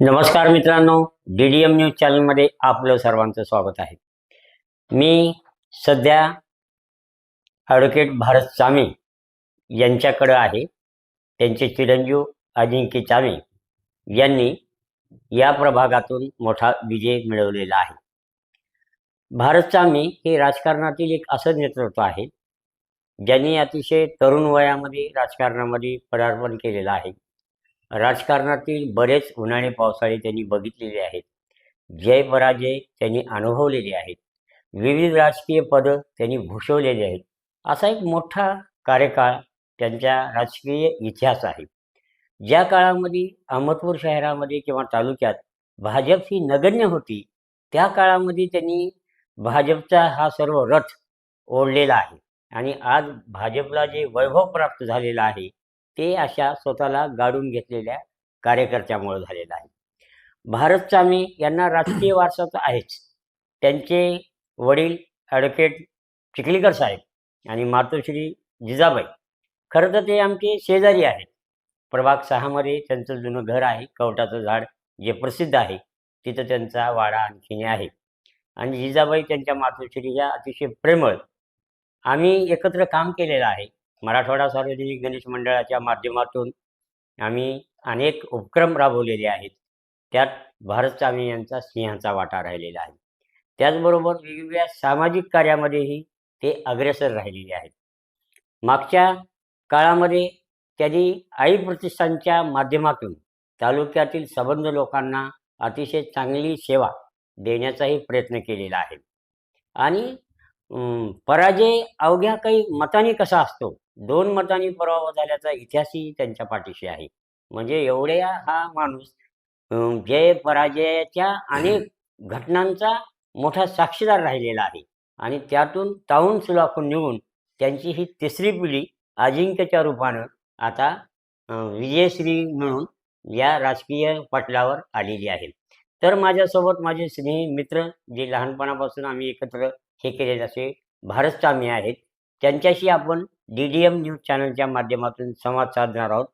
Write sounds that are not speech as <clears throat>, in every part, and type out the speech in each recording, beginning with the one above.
नमस्कार मित्रांनो D D M news चॅनलमध्ये आपलं सर्वांचं स्वागत आहे. मी सध्या ॲडव्होकेट भारत चामे यांच्याकडं आहे. त्यांचे चिरंजीव अजिंक्य चामे यांनी या प्रभागातून मोठा विजय मिळवलेला आहे. भारत चामे हे राजकारणातील एक असं नेतृत्व आहे ज्यांनी अतिशय तरुण वयामध्ये राजकारणामध्ये पदार्पण केलेलं आहे. राजकारणातील बरेच उन्हाळे पावसाळे त्यांनी बघितलेले आहेत. जय पराजय त्यांनी अनुभवलेले आहेत. विविध राजकीय पदं त्यांनी भूषवलेली आहेत. असा एक मोठा कार्यकाळ त्यांच्या राजकीय इतिहास आहे. ज्या काळामध्ये अहमदपूर शहरामध्ये किंवा तालुक्यात भाजप ही नगण्य होती त्या काळामध्ये त्यांनी भाजपचा हा सर्व रथ ओढलेला आहे. आणि आज भाजपला जे वैभव प्राप्त झालेलं आहे ते अशा स्वतःला गाडून घेतलेल्या कार्यकर्त्यामुळे झालेलं आहे. भारत चामे यांना राजकीय <clears throat> वारसा तर आहेच. त्यांचे वडील ॲडव्होकेट चिखलीकर साहेब आणि मातोश्री जिजाबाई खरं तर ते आमचे शेजारी आहेत. प्रभाग सहामध्ये त्यांचं जुनं घर आहे कवटाचं झाड जे प्रसिद्ध आहे तिथं त्यांचा वाडा आणखीन आहे. आणि जिजाबाई त्यांच्या मातोश्री या अतिशय प्रेमळ. आम्ही एकत्र काम केलेलं आहे. मराठवाडा सार्वजनिक गणेश मंडळाच्या माध्यमातून आम्ही अनेक उपक्रम राबवलेले आहेत. त्यात भारत चामे यांचा सिंहाचा वाटा राहिलेला आहे. त्याचबरोबर वेगवेगळ्या सामाजिक कार्यामध्येही ते अग्रेसर राहिलेले आहेत. मागच्या काळामध्ये त्यांनी आई प्रतिष्ठानच्या माध्यमातून तालुक्यातील संबंध लोकांना अतिशय चांगली सेवा देण्याचाही प्रयत्न केलेला आहे. आणि पराजय अवघ्या काही मताने कसा असतो? दोन मतांनी पराभव झाल्याचा इतिहासही त्यांच्या पाठीशी आहे. म्हणजे एवढ्या हा माणूस जय पराजयाच्या अनेक घटनांचा मोठा साक्षीदार राहिलेला आहे. आणि त्यातून ताऊन सुलाखून निघून त्यांची ही तिसरी पिढी अजिंक्यच्या रूपानं आता विजयश्री मिळून या राजकीय पटलावर आलेली आहे. तर माझ्यासोबत माझे स्नेही मित्र जे लहानपणापासून आम्ही एकत्र हे केले जसे भारतस्वामी आहेत. त्यांच्याशी आपण डी डी एम न्यूज चॅनलच्या माध्यमातून संवाद साधणार आहोत.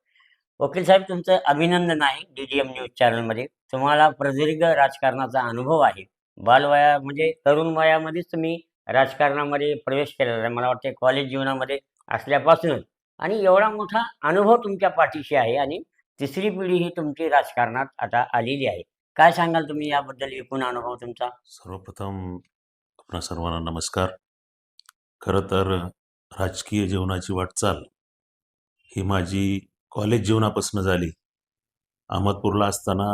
वकील साहेब तुमचं अभिनंदन आहे डी डी एम न्यूज चॅनलमध्ये तुम्हाला प्रदीर्घ राजकारणाचा अनुभव आहे. बालवया म्हणजे तरुण वयामध्येच तुम्ही राजकारणामध्ये प्रवेश केलेला आहे. मला वाटते कॉलेज जीवनामध्ये असल्यापासूनच. आणि एवढा मोठा अनुभव तुमच्या पाठीशी आहे आणि तिसरी पिढी ही तुमची राजकारणात आता आलेली आहे. काय सांगाल तुम्ही याबद्दल? एकूण अनुभव तुमचा? सर्वप्रथम आपणा सर्वांना नमस्कार. खरं तर राजकीय जीवनाची वाटचाल ही माझी कॉलेज जीवनापासून झाली. अहमदपूरला असताना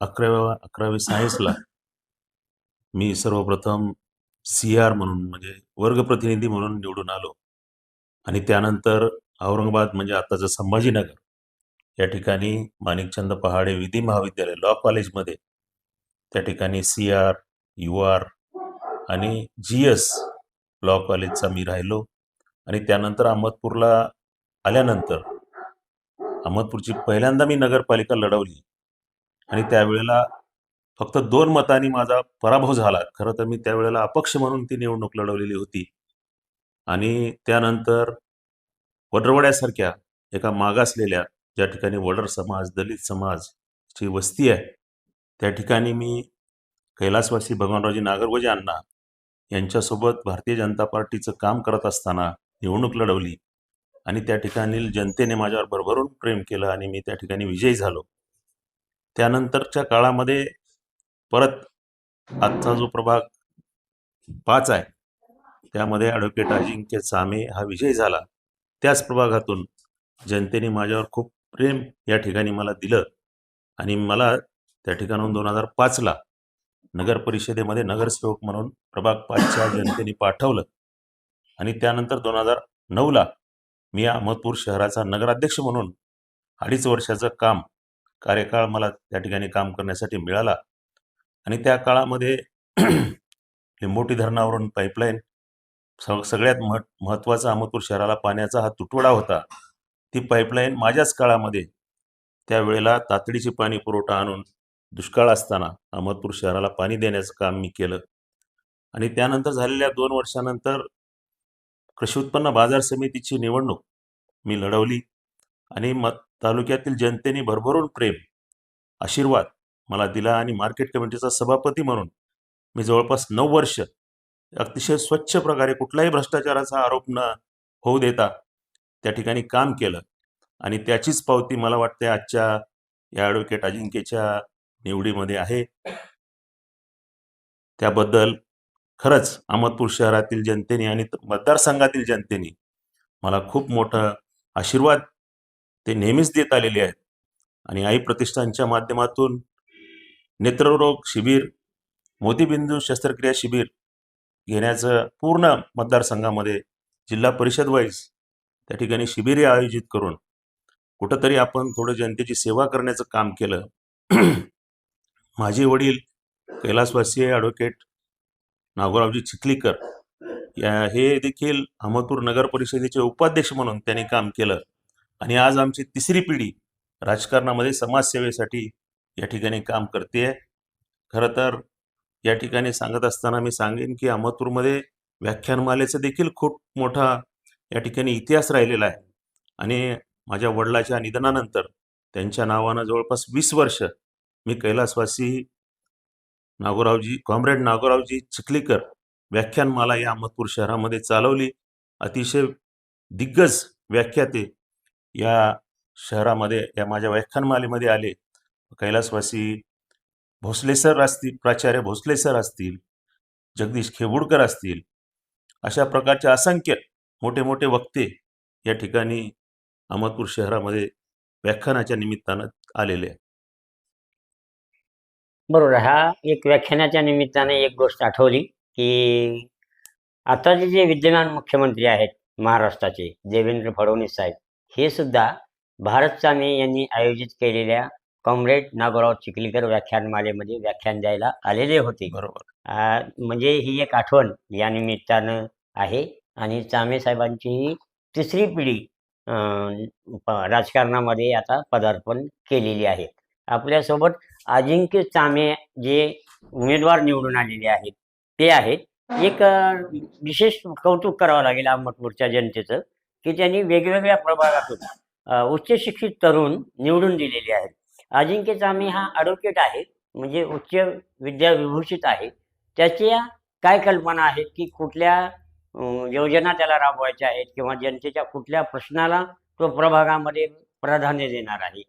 अकराव्या अकरावी सायन्सला मी सर्वप्रथम सी आर म्हणून म्हणजे वर्गप्रतिनिधी म्हणून निवडून आलो. आणि त्यानंतर औरंगाबाद म्हणजे आताचं संभाजीनगर या ठिकाणी माणिकचंद पहाडे विधी महाविद्यालय लॉ कॉलेजमध्ये त्या ठिकाणी सी आर यू आर आणि जी एस लॉ कॉलेजचा मी राहिलो. आणि त्यानंतर अहमदपूरला आल्यानंतर अहमदपूरची पहिल्यांदा मी नगरपालिका लढवली. आणि त्यावेळेला फक्त दोन मतांनी माझा पराभव झाला. खरं तर मी त्यावेळेला अपक्ष म्हणून ती निवडणूक लढवलेली होती. आणि त्यानंतर वडरवड्यासारख्या एका मागासलेल्या ज्या ठिकाणी वडर समाज दलित समाजची वस्ती आहे त्या ठिकाणी मी कैलासवासी भगवानरावजी नागरगोजे अण्णा यांच्यासोबत भारतीय जनता पार्टीचं काम करत असताना निवडणूक लढवली. आणि त्या ठिकाणी जनतेने माझ्यावर भरभरून प्रेम केलं आणि मी त्या ठिकाणी विजयी झालो. त्यानंतरच्या काळामध्ये परत आजचा जो प्रभाग पाच आहे त्यामध्ये ॲडव्होकेट अजिंक्य सामे हा विजय झाला. त्याच प्रभागातून जनतेने माझ्यावर खूप प्रेम या ठिकाणी मला दिलं. आणि मला त्या ठिकाणाहून दोन हजार पाचला नगर परिषदेमध्ये नगरसेवक म्हणून प्रभाग पाचच्या <coughs> जनतेने पाठवलं. आणि त्यानंतर दोन हजार नऊला मी अहमदपूर शहराचा नगराध्यक्ष म्हणून अडीच वर्षाचं काम कार्यकाळ मला त्या ठिकाणी काम करण्यासाठी मिळाला. आणि त्या काळामध्ये लिंबोटी धरणावरून पाईपलाईन स सगळ्यात मह महत्त्वाचा अहमदपूर शहराला पाण्याचा हा तुटवडा होता. ती पाईपलाईन माझ्याच काळामध्ये त्यावेळेला तातडीची पाणी पुरवठा आणून दुष्काळ असताना अहमदपूर शहराला पाणी देण्याचं काम मी केलं. आणि त्यानंतर झालेल्या दोन वर्षानंतर कृषी उत्पन्न बाजार समितीची निवडणूक मी लढवली आणि म तालुक्यातील जनतेने भरभरून प्रेम आशीर्वाद मला दिला आणि मार्केट कमिटीचा सभापती म्हणून मी जवळपास नऊ वर्ष अतिशय स्वच्छ प्रकारे कुठलाही भ्रष्टाचाराचा आरोप न होऊ देता त्या ठिकाणी काम केलं. आणि त्याचीच पावती मला वाटते आजच्या या ॲडव्होकेट अजिंक्यच्या निवडीमध्ये आहे. त्याबद्दल खरंच अहमदपूर शहरातील जनतेने आणि मतदारसंघातील जनतेने मला खूप मोठा आशीर्वाद ते नेहमीच देत आलेले आहेत. आणि आई प्रतिष्ठानच्या माध्यमातून नेत्ररोग शिबिर मोतीबिंदू शस्त्रक्रिया शिबिर घेण्याचं पूर्ण मतदारसंघामध्ये जिल्हा परिषद वाईज त्या ठिकाणी शिबिरे आयोजित करून कुठंतरी आपण थोडं जनतेची सेवा करण्याचं काम केलं. माझे वडील कैलासवासी ॲडव्होकेट नागोरावजी चिखलीकर या हे देखील अहमदपूर नगर परिषदेचे उपाध्यक्ष म्हणून त्यांनी काम केलं. आणि आज आमची तिसरी पिढी राजकारणामध्ये समाजसेवेसाठी या ठिकाणी काम करते. खरं तर या ठिकाणी सांगत असताना मी सांगेन की अहमदपूरमध्ये व्याख्यानमालेचा देखील खूप मोठा या ठिकाणी इतिहास राहिलेला आहे. आणि माझ्या वडिलाच्या निधनानंतर त्यांच्या नावानं जवळपास वीस वर्ष मी कैलासवासी नागोरावजी कॉम्रेड नागोरावजी चिखलीकर व्याख्यानमाला या अहमदपूर शहरामध्ये चालवली. अतिशय दिग्गज व्याख्याते या शहरामध्ये या माझ्या व्याख्यानमालेमध्ये आले. कैलासवासी भोसले सर असतील प्राचार्य भोसले सर असतील जगदीश खेबुडकर असतील अशा प्रकारचे असंख्य मोठे मोठे वक्ते या ठिकाणी अहमदपूर शहरामध्ये व्याख्यानाच्या निमित्तानं आलेले आहेत. बरोबर हा एक व्याख्यानाच्या निमित्ताने एक गोष्ट आठवली की आताचे जे विद्यमान मुख्यमंत्री आहेत महाराष्ट्राचे देवेंद्र फडणवीस साहेब हे सुद्धा भारत सामे यांनी आयोजित केलेल्या कॉम्रेड नागोराव चिखलीकर व्याख्यानमालेमध्ये व्याख्यान द्यायला आलेले होते. बरोबर. म्हणजे ही एक आठवण या निमित्तानं आहे आणि चामे साहेबांची ही तिसरी पिढी राजकारणामध्ये आता पदार्पण केलेली आहे. आपल्यासोबत अजिंक्य चामे जे उमेदवार निवडून आलेले आहेत ते आहेत. एक विशेष कौतुक करावं लागेल अहमदपूरच्या जनतेचं की त्यांनी वेगवेगळ्या प्रभागातून उच्च शिक्षित तरुण निवडून दिलेले आहेत. अजिंक्य चामे हा ॲडव्होकेट आहे म्हणजे उच्च विद्याविभूषित आहे. त्याच्या काय कल्पना आहेत की कुठल्या योजना त्याला राबवायच्या आहेत किंवा जनतेच्या कुठल्या प्रश्नाला तो प्रभागामध्ये प्राधान्य देणार आहे?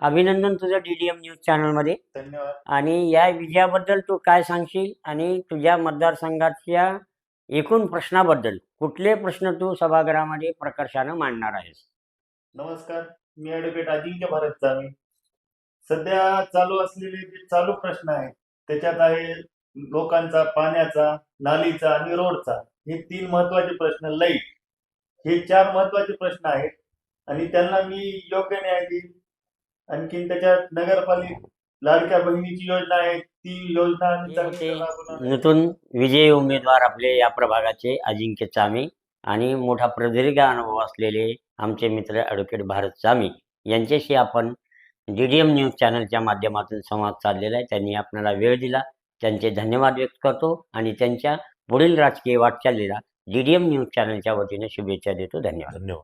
अभिनंदन तुझं डी डी एम न्यूज चॅनलमध्ये धन्यवाद. आणि या विजयाबद्दल तू काय सांगशील? आणि तुझ्या मतदारसंघाच्या एकूण प्रश्नाबद्दल कुठले प्रश्न तू सभागृहामध्ये प्रकर्षानं मांडणार आहेस? नमस्कार मी ॲडव्होकेट अजिंक्य भारत चामी सध्या चालू असलेले जे चालू प्रश्न आहेत त्याच्यात आहे लोकांचा पाण्याचा नालीचा आणि रोडचा. हे तीन महत्त्वाचे प्रश्न लाइट. हे चार महत्त्वाचे प्रश्न आहेत. आणि त्यांना मी योग्य न्याय देईन. आणखीन त्याच्यात नगरपालिका लाडक्या बहिणीची योजना आहे ती योजना आम्ही होते. चांगली राबवणार आहे. नूतन विजयी उमेदवार आपले या प्रभागाचे अजिंक्य चामी आणि मोठा प्रदीर्घ अनुभव असलेले आमचे मित्र ॲडव्होकेट भारत चामी यांच्याशी आपण डी डी एम न्यूज चॅनलच्या माध्यमातून संवाद साधलेला आहे. त्यांनी आपल्याला वेळ दिला. त्यांचे धन्यवाद व्यक्त करतो आणि त्यांच्या पुढील राजकीय वाटचालीला डी डी एम न्यूज चॅनलच्या वतीने शुभेच्छा देतो. धन्यवाद. धन्यवाद.